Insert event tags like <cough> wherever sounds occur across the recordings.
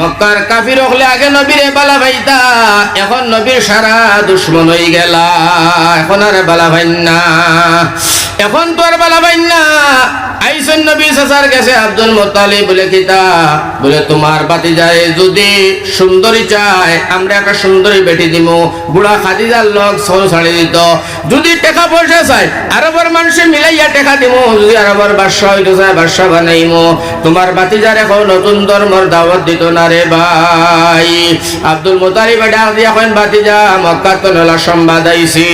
মক্কার কাফির হলে আগে নবীরে বালা ভাইতা, এখন নবীর সারা দুশ্মন হয়ে গেলা, এখন আর বালা ভাই না। এখন তো বালা ভাইন না। আইসন নবী সাসার গেছে আব্দুল মোতালি বলে কিতা বলে, তোমার বাতি যায় যদি সুন্দরী চায়, আমরা একটা সুন্দরী বেটি দিব বুড়া খাদিজার লোক সৌ ছাড়ি দিত। যদি টাকা পয়সা চাই আরবার মানুষে মিলাইয়া টাকা দিব যদি আরবার বাদশা হইতে চায় বাদশা বানাইমো। তোমার বাতিজার এখন নতুন ধর্মর দাওয়াত দিত না রে ভাই। আব্দুল মোতালিব ডাক দিয়া কইন বাতিজা মক্কা তো নলা সম্বাদ আইছি।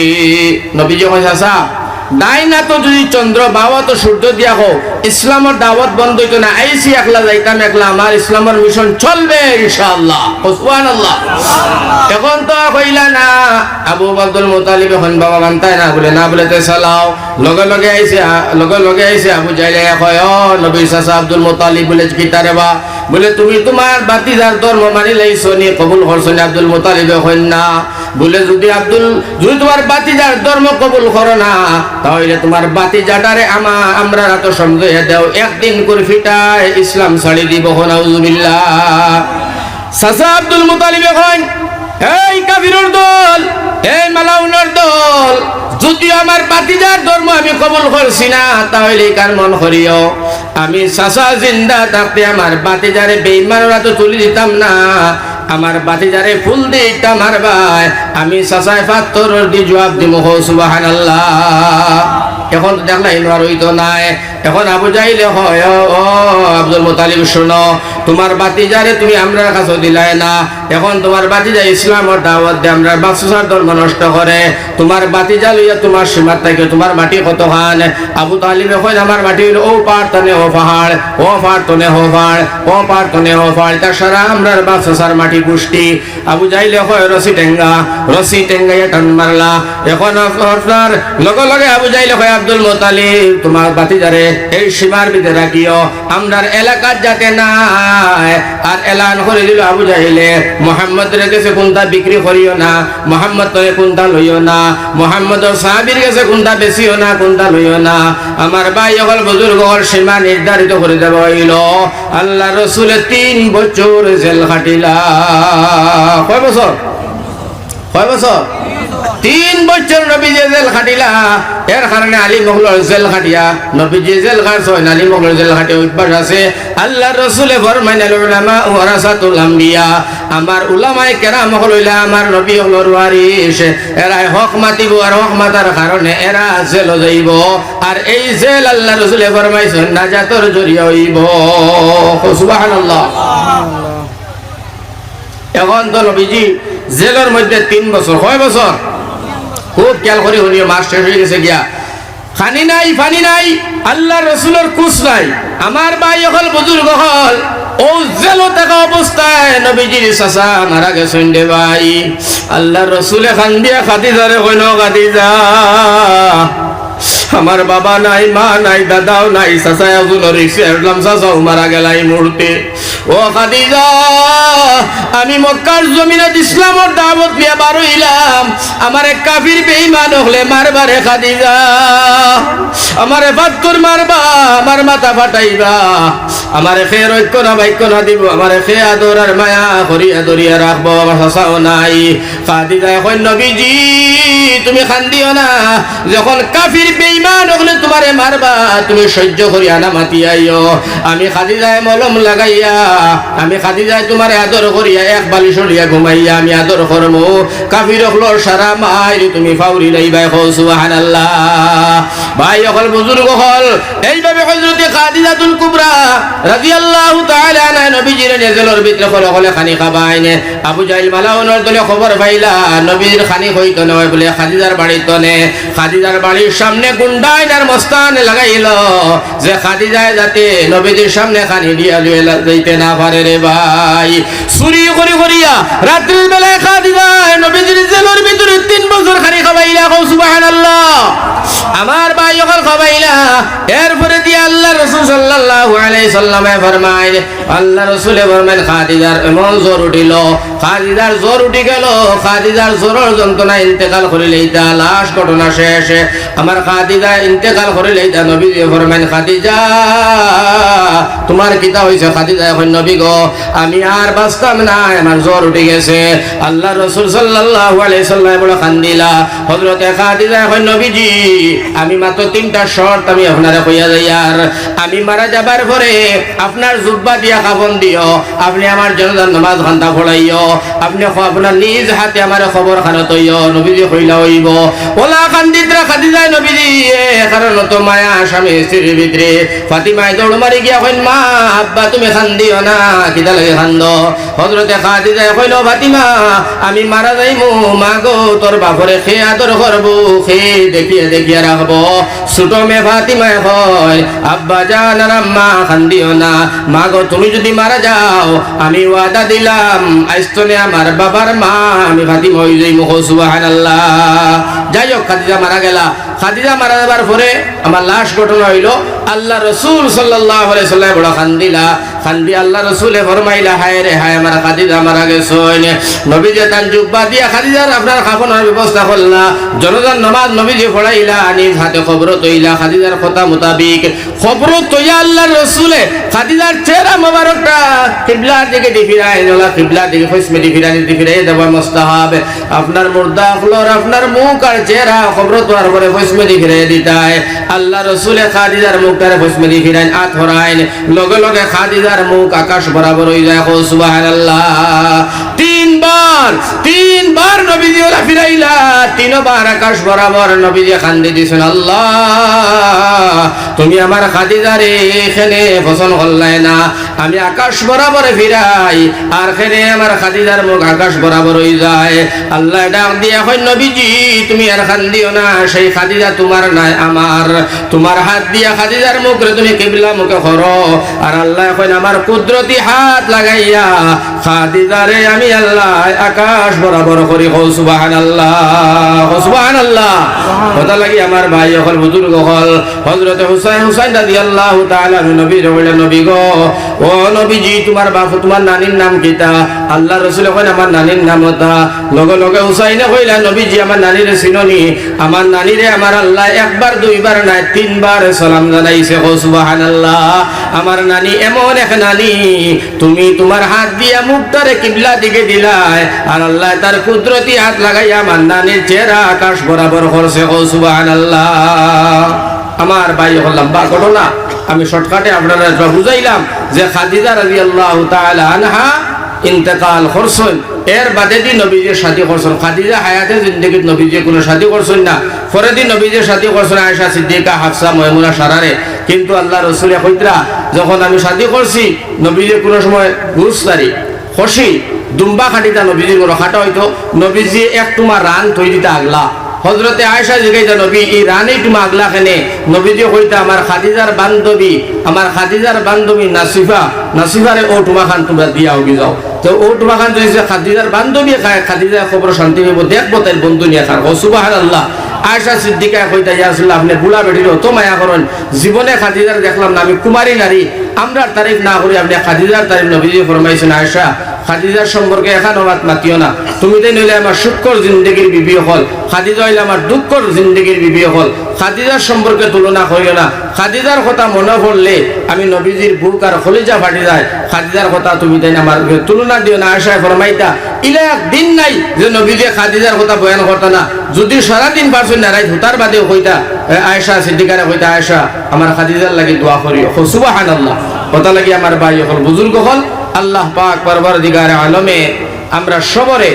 নবীজি কইছে আসা নাই না তো যদি চন্দ্র বাবা তো সূর্য দিয়া হোক ইসলামের দাওয়াত বন্ধ হইতো না আইসি একলা যাইতাম একলা আমার ইসলামের মিশন চলবে ইনশাআল্লাহ। আল্লাহ এখন তো কইলা না, আবু আব্দুল মুতালিব এখন বাবা মানতাই না, বলে না, বলে তে চালাও। লগে লগে লগে লগে কয় আব্দুল বা। তুমি তোমার বাতিদার ধর্ম মানি কবুল আব্দুল না আব্দুল যদি কবুল না আমা আমরা তো সমঝে দাও, একদিন করে ফিটায় ইসলাম ছাড়ি দিব নাউজুবিল্লাহ সাসা আব্দুল মুতালিব কইন এই কাফিরুর দল এই মালাউনের দল যদি আমার বাতিজার ধর্ম আমি কবুল করছি না তাহলে কার মন করিও? আমি সাসা জিন্দা থাকতে আমার বাতিজারে বেইমানরা তো তুলি দিতাম না। আমার বাতিজারে ফুল দিটা মারবাই আমি সাসায় পাত্তর দি জবাব দিব হো সুবহানাল্লাহ। এখন দেখলাই আর হইতো নাই এখন আবু যাইলে হয় ও, আব্দুল মোতালিব শোনো তোমার বাতিজারে তুমি আমরা কাছে দিলাই না এখন তোমার বাতিজা ইসলামের দাওয়াত দিয়ে আমরা বাচ্চার ধর্ম নষ্ট করে, তোমার বাতিজা লইয়া তোমার সীমার থেকে তোমার মাটি কত খান আবু তালিবে কয়, আমার মাটি হইল ও পাহাড়, তনে ও পাহাড় ও পাহাড়, তনে ও পাহাড় ও পাহাড়, তনে ও পাহাড়। তার সারা আমরা বাচ্চার মাটি পুষ্টি। আবু যাইলে হয় রসি টেঙ্গা, রসি টেঙ্গাইয়া টান মারলা। এখন আপনার লগে লগে আবু যাইলে হয় আব্দুল মোতালিব, তোমার বাতিজারে এই সীমার ভিতরে রাখিও। আমরার এলাকার যাতে নাই। আর এলান করে দিল আবু যাইলে মোহাম্মদ রেখেছে কোনটা বিক্রি করিও না, মোহাম্মদ তোরে কোনটা লইও না, মোহাম্মদ সাহাবির কাছে কোনটা বেশিও না কোনটা লইও না। আমার ভাই অকল বুজুর্গ হল সীমা নির্ধারিত করে দেওয়া হইল। আল্লাহ রসুলের তিন বছর জেল খাটিলা। কয় বছর? কয় বছর? তিন বছর নবী যে জেল খাটিলা। এর কারণে আলী মহলের জেল খাটিয়া। নবী যে জেল খাটছেন আলী মহলের জেল খাটিয়া অভ্যাস আছে। আল্লাহ রসুলে ফরমাইনাল উলামা ওয়ারাসাতুল আম্বিয়া। আমার উলামায়ে কেরাম হল হইলা আমার নবী হলর ওয়ারিস এরাই হক মাতিব আর হক মাতার কারণে এরা জেল যাইব। আর এই জেল আল্লাহ রসুলে ফরমাইছেন নাজাতর জরিয়া হইব। সুবহানাল্লাহ। এখন তো নবীজি জেলের মধ্যে তিন বছর কয় বছর? খুব খেয়াল করে শুনিও মাস শেষ হয়ে গেছে গিয়া। খানি নাই, ফানি নাই, আল্লাহ রসুলের কুশ নাই। আমার ভাই হল বুজুর্গ হল আল্লাহ রসুলে খান দিয়া খাদিজারে কইন খাদিজা আমার বাবা নাই, মা নাই, দাদাও নাই চাচা এজন রিক্সা চাচাও মারা গেল এই মুহূর্তে। ও খাদিজা, আমি মক্কার জমিনত ইসলামর দাওয়াত নিয়ে বার হইলাম। আমারে কাফির বেঈমান হলে মারবারে খাদিজা। আমারে পাত্তর মারবা, আমার মাথা ফাটাইবা। আমারে খে ঐক্য না বাক্য না দিব। আমারে খে আদর আর মায়া করিয়া দরিয়া রাখব। আমার হাসাও নাই। খাদিজা এখন নবীজি, তুমি খান্দিও না। যখন কাফির বেঈমান হলে তোমারে মারবা, তুমি সহ্য করিয়া না মাতি আইও আমি খাদিজায় মলম লাগাইয়া, আমি খাদিজায় তোমার আদর করিয়া এক বালি সরিয়া ঘুমাইয়া আমি আদর করমু। কাফির হলোর সারা মাই তুমি ফাউরি লাইবাই হো সুবহানাল্লাহ। ভাই হল বুজুর্গ হল। এইভাবে হযরতে খাদিজাতুল কুবরা রাদিয়াল্লাহু তাআলা আনহা নবীজির নেজেলর ভিতরে হলে হলে খানি খাবাইনে আবু মালাউনের দলে খবর পাইলা, নবীর খানি হইতো নয় বলে খাদিজার বাড়ির তনে খাদিজার বাড়ির সামনে গুন্ডাইনার মস্তান লাগাইল। যে খাদিজায় যাতে নবীদের সামনে খানি দিয়া লুয়ে যাইতে না পারে রে ভাই। চুরি করি করিয়া রাত্রির বেলায় খাদিজায় নবীদের জেলের ভিতরে তিন বছর খানি খাবাইলা কৌ সুবহানাল্লাহ। আমার ভাই যখন খাবাইলা। এরপরে দিয়ে আল্লাহ রসুল সাল্লাল্লাহু আলাইহি ফরমায়, আল্লাহ রসুলে ফরমায়, খাদিজার এমন জ্বর উঠিল। খাদিজার উঠি গেল, খাদিজার জ্বরের যন্ত্রণা ইন্তেকাল করিলে। ইতা লাশ ঘটনা শেষ। আমার খাদিজা ইন্তেকাল করিলে ইতা নবী ফরমায়, খাদিজা, তোমার কিতা হইছে খাদিজা, এখন নবী গো। আমি আর বাঁচতাম না, আমার জ্বর উঠে গেছে। আল্লাহ রসুল সাল্লাম বলে খান্দিলা, হযরতে খাদিজা, এখন নবীজি, আমি মাত্র তিনটা শর্ত আমি আপনারে কইয়া যাই আর আমি মারা যাবার পরে আপনার জুব্বা দিয়া কাফন দিও আপনি আমার জনতার নামাজ ঘণ্টা পড়াইও আপনি আপনার নিজ হাতে আমার খবর খানো তৈয়, নবীজি কইলা হইব। ওলা খান্দিতরা খাদিজায় নবীজি কারণ তো মায়া স্বামী স্ত্রীর ভিতরে ফাতিমায় দৌড় মারি গিয়া কইন, মা, আব্বা, তুমি খান্দিও না কিতা লাগে খান্দ হজরতে খাদিজায় কইল ফাতিমা, আমি মারা যাইমু, মা গো তোর বাপরে খে আদর করব খে দেখিয়ে দেখিয়ে রাখব ছোট মে ফাতিমায় হয় আব্বা জান আর আম্মা খান্দিও না। মা গো তুমি যদি মারা যাও, আমি ওয়াদা দিলাম আইস্তনে আমার বাবার মা, আমি ফাতিমা হয়ে যাই মুখ সুবহানাল্লাহ। যাই হোক খাদিজা মারা গেলা। খাদিজা মারা যাবার পরে আমার লাশ ঘটনা হইল, আল্লাহ রসুল সাল্লাম বড় খান্দিলা। খান্দি আল্লাহ রসুলে ফরমাইলা, হায় রে, হায় আমার খাদিজা মারা গেছে নবীজে তান জুব্বা দিয়া খাদিজার আপনার খাফনের ব্যবস্থা করলা। জনগণ নমাজ নবীজি পড়াইলা, নিজ হাতে খবর তৈলা, খাদিজার কথা মোতাবিক। খবর তৈয়া আল্লাহ রসুলে, খাদিজার চেহারা মোবারকটা। কিবলার দিকে দিফিরাই জলা কিবলার দিকে ফসমে দিফিরানি দিফিরাই দেওয়া মুস্তাহাব। আপনার মুর্দা, আপনার মুখ আর চেহারা খবর তোয়ার পরে ফসমে দিফিরাই দিতায় আল্লাহ রসুলে খাদিজার মুখটারে ফসমে দিফিরাইন আত হরাইন। লগে লগে খাদিজার মুখ আকাশ বরাবর হয়ে যায়। সুবহানাল্লাহ। তিনবার তিনবার নবীজি ওরা ফিরাইলা। তিনবার আকাশ বরাবর নবীজি খান্দি দিছেন, আল্লাহ। তুমি আমার খাদিজারে এখানে পছন্দ করলাই না। আমি আকাশ বরাবর ফিরাই আর খেনে আমার খাদিজার মুখ আকাশ বরাবর হয়ে যায়। আল্লাহ ডাক দিয়ে হয় নবীজি তুমি আর খান্দিও না সেই খাদিজা তোমার নাই আমার। তোমার হাত দিয়া খাদিজার মুখরে তুমি কেবলা মুখে করো। আর আল্লাহ এখন আমার কুদরতি হাত লাগাইয়া খাদিজারে আমি আল্লাহ আকাশ বরাবর করি। হোসবাহান আল্লাহ সুবাহান আল্লাহ কথা লাগি আমার ভাই হল বুজুর্গ হল হজরত হুসাইন হুসাইন দাদি আল্লাহ তাআলা নবী রহিল নবী গো। ও নবীজি, তোমার বাপ, তোমার নানির নাম কিতা আল্লাহ রসুল কইন আমার নানির নাম হতা লগে লগে হুসাইনে কইলা নবীজি, আমার নানির চিননি। আমার নানিরে আমার আল্লাহ একবার, দুইবার নাই, তিনবার সালাম জানাইছে। হো সুবাহান আল্লাহ আমার নানি এমন এক নানি। তুমি তোমার হাত দিয়া মুখটারে কিবলা দিকে দিলাই। আর আল্লাহ তার কুদরতি হাত লাগাইয়া আমার নানির চেহারা আকাশ বরাবর করছে। ও সুবাহান আল্লাহ আমার ভাই হল লম্বা ঘটনা। আমি শর্টকাটে আপনারা বুঝাইলাম যে খাদিজা রাজি আল্লাহ আনহা ইন্তেকাল করছেন। এর বাদে দি নবীজে শাদি করছেন। খাদিজা হায়াতে জিন্দগিত নবীজে কোনো শাদি করছেন না। পরে দিন নবীজে শাদি করছেন আয়েশা সিদ্দিকা, হাফসা, ময়মুনা সারারে কিন্তু আল্লাহ রসুলের কইতরা, যখন আমি শাদি করছি নবীজে কোনো সময় গুরুস্তারি, খসি, দুম্বা খাটিতা নবীজির কোনো খাটা হইতো। নবীজি এক তোমার রান দিতা আগলা। হজরতে আয়সা জিগাইতা নবী, এই রানী তুমি আগলা খানে নবীজি কইতা, আমার খাদিজার বান্ধবী, আমার খাদিজার বান্ধবী নাসিফা, নাসিফারে ও তোমা খান তোমরা দিয়া উগি যাও। তো ও তোমা খান যদি খাদিজার বান্ধবী খায়, খাদিজার খবর শান্তি পাইব, দেখব তাই বন্ধু নিয়ে খার সুবাহ আল্লাহ আয়সা সিদ্দিকা কইতা ইয়াসুল্লাহ আপনি বুলা বেটির অত মায়া করেন জীবনে খাদিজার দেখলাম না, আমি কুমারী নারী আমরা তারিফ না করি আপনি খাদিজার তারিফ নবীজি ফরমাইছেন আয়সা খাদিজার সম্পর্কে এখন আমার মাতিও না। তুমি তাই নইলে আমার সুখকর জিন্দগির বিবি হল খাদিজা হইলে আমার দুঃখর জিন্দগির বিবি হল খাদিজার সম্পর্কে তুলনা করিও না। খাদিজার কথা মনে পড়লে আমি নবীজির বুক আর খলিজা ফাটি যায়। খাদিজার কথা তুমি তাই আমার তুলনা দিও না আয়সা ফরমাইতা ইলে দিন নাই যে নবীজি খাদিজার কথা বয়ান করতো না। যদি সারাদিন পারছেন না রাইত হুতার বাদেও কইতা এ, আয়েশা সিদ্দিকারে কইতা আয়েশা আমার খাদিজার লাগি দোয়া করিও সুবহানাল্লাহ। কথা লাগি আমার ভাই হল বুজুর্গ হল আল্লাহ পাক পরবর দিগারে আলমে আমরা সবরে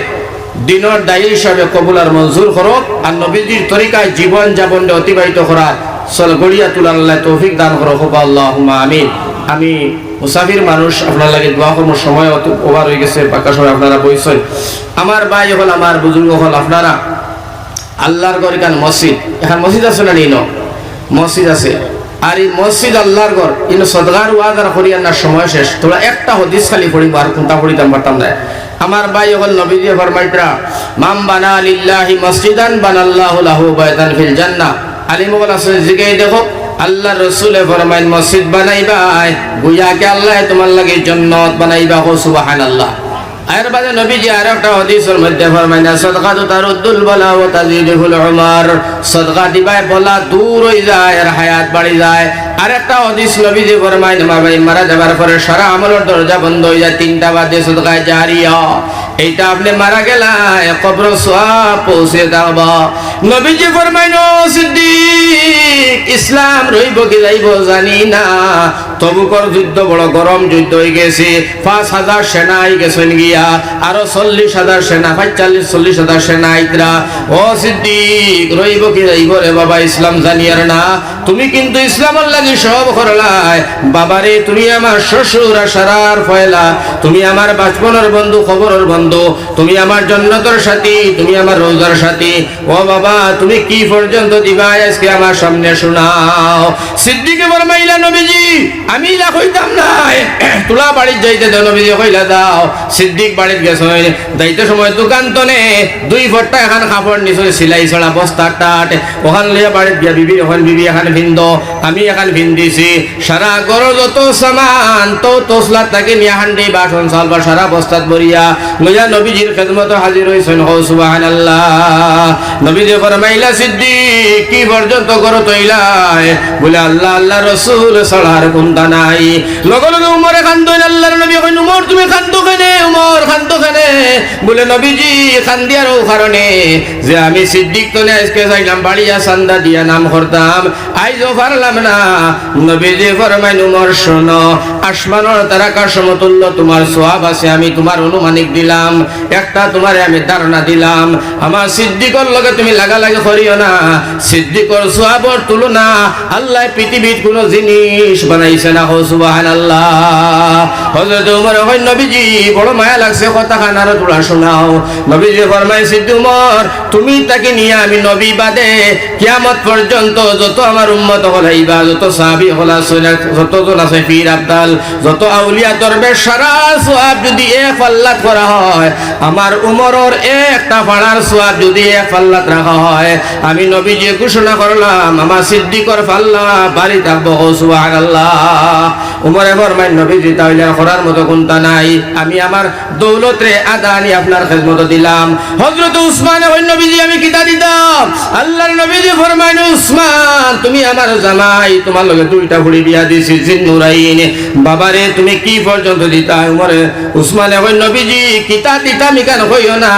দিনের দায়ী হিসাবে কবুল আর মঞ্জুর করো আর নবীজির তরিকায় জীবন যাপন অতিবাহিত করার সল গড়িয়া তুলার আল্লাহ তৌফিক দান করো হোক আল্লাহ আমিন। আমি মুসাফির মানুষ, আপনার লাগে দোয়া কর্ম সময় ওভার হয়ে গেছে পাকা সময় আপনারা বইছেন আমার ভাই হল, আমার বুজুর্গ হল, আপনারা আল্লাহর এখান মসজিদ? এখান মসজিদ আছে না নিন মসজিদ আছে। আর এই মসজিদ আল্লাহর ঘর, ইন সদগার ওয়াদার হরিয়ানার সময় শেষ। তোরা একটা হদিস খালি পড়িব আর কোনটা পড়িতাম পারতাম না। আমার ভাই হল নবী দিয়ে ফরমাইতরা মাম বানা লিল্লাহি মসজিদান বানাল্লাহু লাহু বাইতান ফিল জান্নাহ আলী মোগল আসলে জিগাই দেখো আল্লাহ রসুলে ফরমাইন, মসজিদ বানাইবাই, গুয়াকে আল্লাহ তোমার লাগে জন্নত বানাইবা হো সুবাহান আল্লাহ সদকা বলা বলা যায় হায়াত বাড়ি যায়। আর একটা হদিস নবীজি ফরমাইন মা ভাই মারা যাবার পরে সারা আমলের দরজা বন্ধ হয়ে যায়, তিনটা বাদে সদকায় জারিয়া। এইটা আপনি মারা গেলায় কবর সোয়াব পৌঁছে দাও নবীজি ফরমাইন সিদ্দিক, ইসলাম রইব কি যাইব জানি না। তবুকর যুদ্ধ বড় গরম, যুদ্ধ হয়ে গেছে। পাঁচ হাজার সেনা আই গেছেন গিয়া, আরও চল্লিশ হাজার সেনা, পঁয়তাল্লিশ, চল্লিশ হাজার সেনা আইতরা। ও সিদ্দিক, রইব কি যাইব রে বাবা, ইসলাম জানিয়ার না। তুমি কিন্তু ইসলামের লাগি সব করলাই বাবারে, তুমি আমার শ্বশুর সারার ফয়লা। তুমি আমার বাচপনের বন্ধু, খবরের বন্ধু। তুমি আমার জন্নতর সাথী, তুমি আমার রোজার সাথী। ও বাবা, তুমি কি পর্যন্ত দিবা আজকে আমার সামনে শোনাও? সিদ্দিকে ফরমাইলা নবীজি, আমি না কইতাম না <clears throat> তোলা বাড়ির যাইতে দাও, নবীজি কইলা, দাও। সিদ্দিক বাড়ির গেছ যাইতে সময় দোকান তনে দুই ফট্টা এখন কাপড় নিছ, সিলাই ছড়া বস্তা টাট ওখান লইয়া বাড়িত গিয়া বিবি, ওখান বিবি, এখন ভিন্দ। আমি এখন ভিন্দিছি সারা গর যত সামান তো তোসলা তাকে নিয়া বাসন চাল বা সারা বস্তাত বরিয়া নবীজির খেদমত হাজির হইছেন হো সুবহানাল্লাহ। নবীজি ফরমাইলা কি পর্যন্ত গর তৈলাই বলে, আল্লাহ আল্লাহ রসুল কোনটা নাই। লগে লগে, উমরে নবী কইন, উমর, তুমি খান্দো কেনে, উমর, খান্দো কেনে? বলে, নবীজি খান্দিয়ার কারণে যে আমি সিদ্দিক তনে আজকে যাইলাম, বাড়িয়া সান্দা দিয়া নাম করতাম। আইজও পারলাম না। নবীজি ফরমাইন শোনো সমতুল্য? তোমার সোয়াব আছে, আমি তোমার অনুমানিক দিলাম। একটা তোমারে আমি ধারণা দিলাম। আমার লগে তুমি লাগালাগি করিও না। সোয়াবর তুলনা, আল্লাহ পৃথিবীর কোন জিনিস বানাইছে না। হো, সুবহানাল্লাহ। হযরত উমর হয় নবীজি, বড় মায়া লাগছে কথা খান আর তোলা শোনাও। নবীজি ফরমাই উমর, তুমি তাকে নিয়ে আমি নবী বাদে কিয়ামত পর্যন্ত যত আমার উম্মত হলাইবা যত সাহাবী হলা যত জন আছে পীর আব্দাল, যত আউলিয়া সারা সোয়াব যদি করা হয়, আমার উমরের একটা পাড়ার সোয়াব যদি এক পাল্লাত রাখা হয়, আমি নবীজি ঘোষণা করলাম, আমার সিদ্দিকর ফাল্লা বাড়ি থাকব, সুবহানাল্লাহ। উমরে ফরমাই নবীজি করার মতো কোনটা নাই। আমি আমার দৌলত রে আদা আপনার খেদমত দিলাম। উসমান ওই নবীজি, আমি কিতা দিতাম? আল্লাহর নবীজি ফরমাইন, উসমান, তুমি আমার জামাই, তোমার লগে দুইটা বিয়া দিছি, জিন্নুরাইন। বাবারে, তুমি কি পর্যন্ত দিতা? উমরে, উসমানে ওই নবীজি, কিতা দিতাম ইকান হইও না।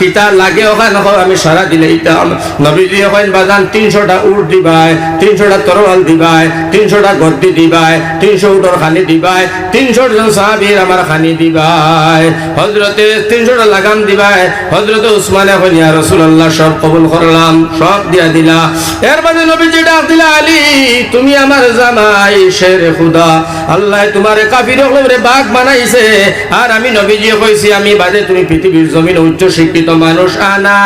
কিতা লাগে ওখান আমি সারা দিলে দিতাম। নবীজি ওখান বাজান, তিনশোটা উট দিবাই, তিনশোটা তরোয়াল দিবাই, তিনশোটা গদ্দি দিবাই, তিনশো উটর খানি দিবাই তিনশো জন সাহাবীর আমার খানি দিবাই। হজরতে তিনশোটা লাগাম দিবাই হজরতে উসমানে এখন ইয়া রসুল্লাহ সব কবুল করলাম, সব দিয়া দিলা। এর বাদে নবীজি ডাক দিলা, আলী, তুমি আমার জামাই, শের খুদা। আল্লাহ তোমার কাফির রে বাঘ বানাইছে। আর আমি নবীজি কইছি, আমি বাদে তুমি পৃথিবীর জমিন উচ্চ শিক্ষিত মানুষ, আনা।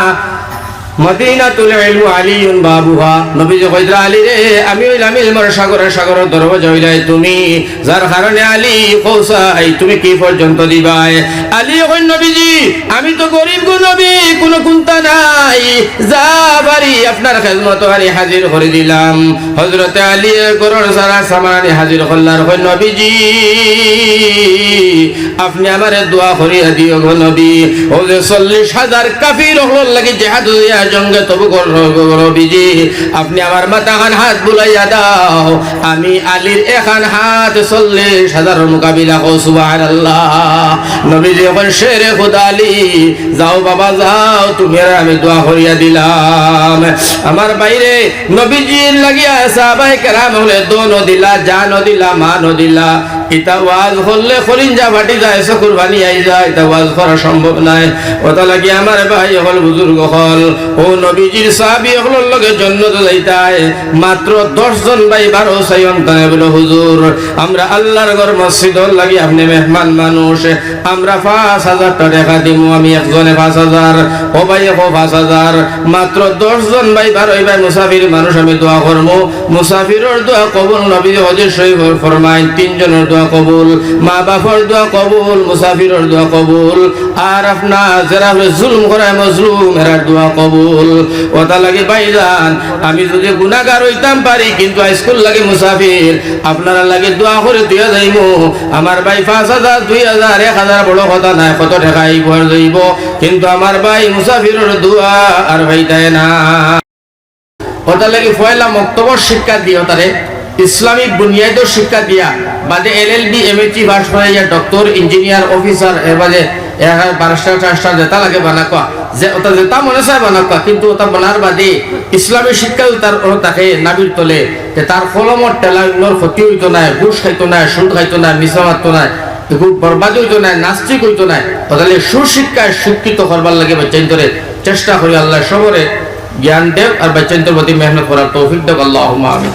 মদিনাতুল ইলম আলিউন বাবুহা। নবীজি কইরা আলী রে, আমি হইলাম ইলমের সাগরের সাগর দরজা হইলাই তুমি। যার কারণে আলী কৌসাই তুমি কি পর্যন্ত দিবাই? আলী কই নবীজি, আমি তো গরিব গো নবী, কোনো কুন্তা নাই। আপনি আমারে দোয়া করিয়া দিও গো নবী। ও যে চল্লিশ হাজার জঙ্গে তবু আপনি আমার মাথা খান হাত বুলাইয়া দাও। আমি আলীর এখান হাত চল্লিশ হাজার মোকাবিলা কো সুবাহ আল্লাহ নবীজি এখন শেরে খুদা আলী যাও বাবা, যাও, তুমি আমি দোয়া করিয়া দিলাম। আমার বাইরে নবীজির লাগিয়া সাহাবাই কেরাম হলে দোনো দিলা জানো দিলা মানো দিলা ইতা ওয়াজ করলে ফাটি যায়, চকুর ভানি আই যায় তা ওয়াজ করা সম্ভব নাই। ওটা লাগি আমার ভাই হল বুজুর্গ হল। ও নবীজির সাহাবি লগে মাত্র ভাই বারো বলে, হুজুর, আমরা আল্লাহর ঘর মসজিদ লাগি আপনি মেহমান মানুষ। আমরা পাঁচ হাজার টাকা দিব আমি একজনে পাঁচ হাজার, ও ভাই ও পাঁচ হাজার। মাত্র দশ জন ভাই বারোই ভাই মুসাফির মানুষ, আমি দোয়া করব মুসাফিরের দোয়া কবুল নবী হজর শরীফ ফরমাই তিনজনের দোয়া কবুল, মা বাপর দোয়া কবুল মুসাফিরের দোয়া কবুল, আর আপনার যারা জুলুম করায় মজলুম, এরার দোয়া কবুল। ওটা লাগে ভাইজান, আমি যদি গুনাহগার হইতাম পারি, কিন্তু স্কুল লাগে মুসাফির। আপনারা লাগে দোয়া করে দিয়া যাইমু আমার ভাই পাঁচ হাজার, দুই হাজার, এক হাজার, বড় কথা নাই, কত টাকা ইবার যাইব। কিন্তু আমার ভাই মুসাফিরের দোয়া আর ভাই দেয় না। ওটা লাগে পয়লা মক্তব্য শিক্ষা দিও তারে। ইসলামিক বুনিয়াদও শিক্ষা দিয়া বাদে L L B M H pass করে ডক্টর ইঞ্জিনিয়ার অফিসার এবারে যেটা লাগে যে ওটা যেটা মনে চায় কিন্তু ওটা বানার বাদে ইসলামী শিক্ষা তার তাকে নাবির তার টেলা ক্ষতি হইতো নাই ঘুষ খাইতো নাই সুদ খাইতো নাই মিশা মারতো নাই খুব নাস্তিক হইতো নাই। তাহলে সুশিক্ষায় শিক্ষিত করবার লাগে বাচ্চাইন্তরে চেষ্টা করি আল্লাহ সবরে জ্ঞান দেব আর বাচ্চাইন্তর প্রতি মেহনত করার তৌফিক দেব আল্লাহ আমিন।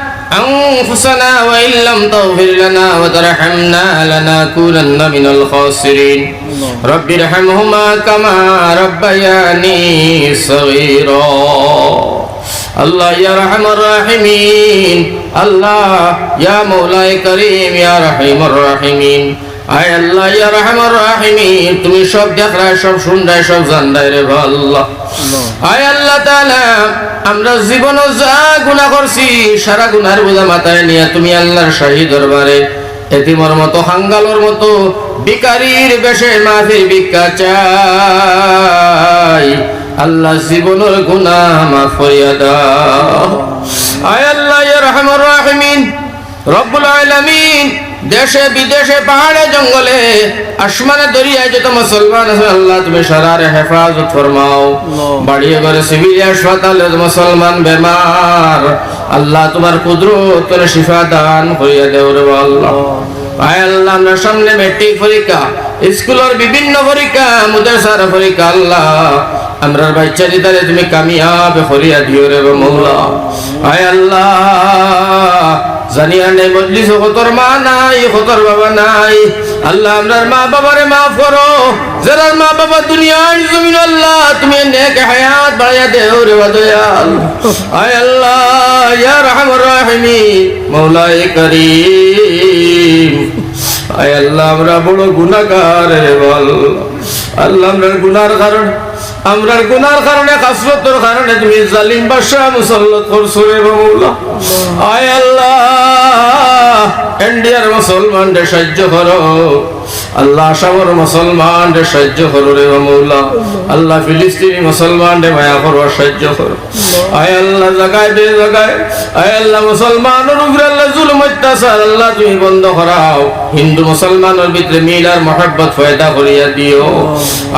أنفسنا وإن لم تغفر لنا وترحمنا لنكونن من الخاسرين رب ارحمهما كما ربياني صغيرا الله يا رحم الراحمين الله يا مولاي كريم يا رحيم الراحمين আয় আল্লাহ, ইয়া রহমান রাহিমিন। তুমি সব দেখরা সব শুনরাই সব জানরাই রে আল্লাহ। আয় আল্লাহ তাআলা, আমরা জীবনে যা গুনাহ করছি, সারা গুনার বোঝা মাথায় নিয়ে তুমি আল্লাহর শাহী দরবারে, এতিমর মতো, হাঙ্গালোর মতো বিকারির বেশে মাফির ভিক্ষা চাই। আল্লাহ জীবনের গুনাহ মাফ করিয়া দাও। আয় আল্লাহ, ইয়া রহমান রাহিমিন। রব্বুল আলামিন দেশে বিদেশে পাহাড়ে জঙ্গলে আসমানে দরিয়ায় যত মুসলমান আছে আল্লাহ তুমি সারারে হেফাজত ফরমাও। বাড়িয়ে ঘরে সিভিল হাসপাতালে মুসলমান বেমার আল্লাহ তোমার কুদরত করে শিফা দান করিয়া দেও রে আল্লাহ আয় আল্লাহ আমরা সামনে মেট্রিক পরীক্ষা স্কুলের বিভিন্ন পরীক্ষা মুদাসার পরীক্ষা আল্লাহ আমরা বাচ্চা দিদারে তুমি কামিয়াব করিয়া দিও রে মৌলা। আয় আল্লাহ জানিয়া নেই মজলিস হতর মা নাই হতর বাবা নাই। আল্লাহ, আমরার মা বাবারে মাফ করো। মা বাবা দুনিয়ার জমিন, আল্লাহ, তুমি নেক হায়াত বাড়াইয়া দেও রে দয়াল। আয় আল্লাহ, ইয়া রহমান রাহিমি মৌলাই করিম। আয় আল্লাহ, আমরা বড় গুনাহগার বল আল্লাহ। আমরার গুনার কারণ, আমরার গুনার কারণে কাসরতর কারণে তুমি জালিম বাদশাহ, মুসল্লত করছ রে মৌলা আয় আল্লাহ ইন্ডিয়ার মুসলমানদের সাহায্য করো। আল্লাহ আসামর মুসলমানদের সাহায্য করো রে মৌলা আল্লাহ ফিলিস্তিনি মুসলমানদের মায়া করো সাহায্য করো। আয় আল্লাহ, জাগায় দে জাগায়। আয় আল্লাহ মুসলমানের উপরে আল্লাহ জুলুম অত্যাচার, আল্লাহ তুমি বন্ধ করাও। হিন্দু মুসলমানের ভিতরে মিল আর মহব্বত ফয়দা করিয়া দিও।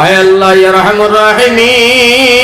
আয় আল্লাহ, ইয়া রহমান রাহিমিন।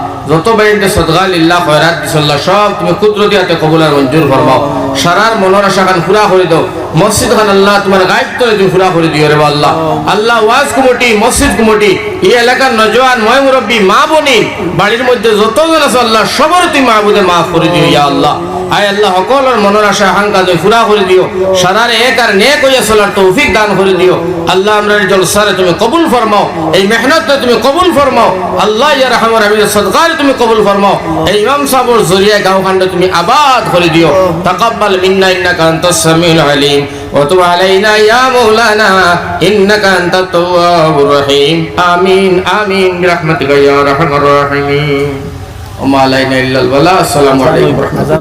যত বাইরে সদগা লিল্লাহ খয়রাত দিছাল্লাহ সব তুমি কুদরতি হাতে কবুল আর মঞ্জুর ফরমাও। সারার মনের আশা খান পুরা করে দাও। মসজিদ খান আল্লাহ, তোমার গাইব করে তুমি পুরা করে দিও রে আল্লাহ। আল্লাহ, ওয়াজ কুমটি, মসজিদ কুমটি এই এলাকার নজওয়ান, ময় মুরব্বী, মা বনি, বাড়ির মধ্যে যতজন আছে, আল্লাহ সবার তুমি মাহবুদে মাফ করে দিও ইয়া আল্লাহ। আয় আল্লাহ সকলের মনের আশা আকাঙ্ক্ষা তুমি পুরা করে দিও সারারে এক আর নেক হইয়া চলার তৌফিক দান করে দিও আল্লাহ আমরা এই জলসারে তুমি কবুল ফরমাও এই মেহনতে তুমি কবুল ফরমাও আল্লাহ ইয়া রহমান আমি সদকারে তুমি কবুল ফরমাও এই ইমাম সাহেবের জরিয়া গাঁও খান্ড তুমি আবাদ করে দিও তাকাব্বাল মিন্না ইন্নাকা আনতাস সামিউল আলিম وتب علينا يا مولانا إنك أنت التواب الرحيم آمين آمين برحمتك يا أرحم الراحمين وما علينا إلا البلاء السلام عليكم ورحمة الله